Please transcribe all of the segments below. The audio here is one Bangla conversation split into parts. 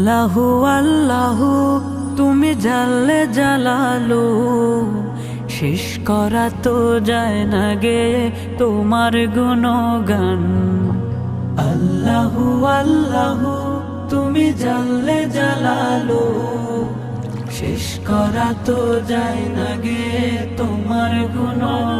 আল্লাহু আল্লাহু, তুমি জানলে জালালো। শেষ করা তো যায় না গে তোমার গুণগান। আল্লাহু আল্লাহু, তুমি জানলে জালালো। শেষ করা তো যায় না গে তোমার গুণগান।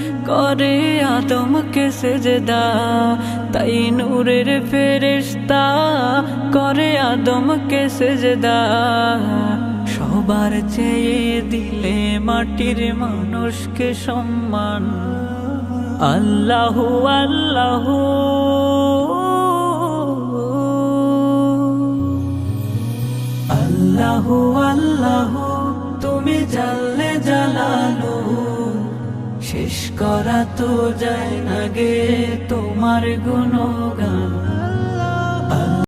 করে আদমকে সেজদা, তাই নূরের ফেরেশতা করে আদমকে সেজদা। সবার চেয়ে দিলে মাটির মানুষকে সম্মান। আল্লাহু, আল্লাহ। আল্লাহু, আল্লাহ, তুমি জালালো শেষ করা তো যায় না গে তোমার গুণগান।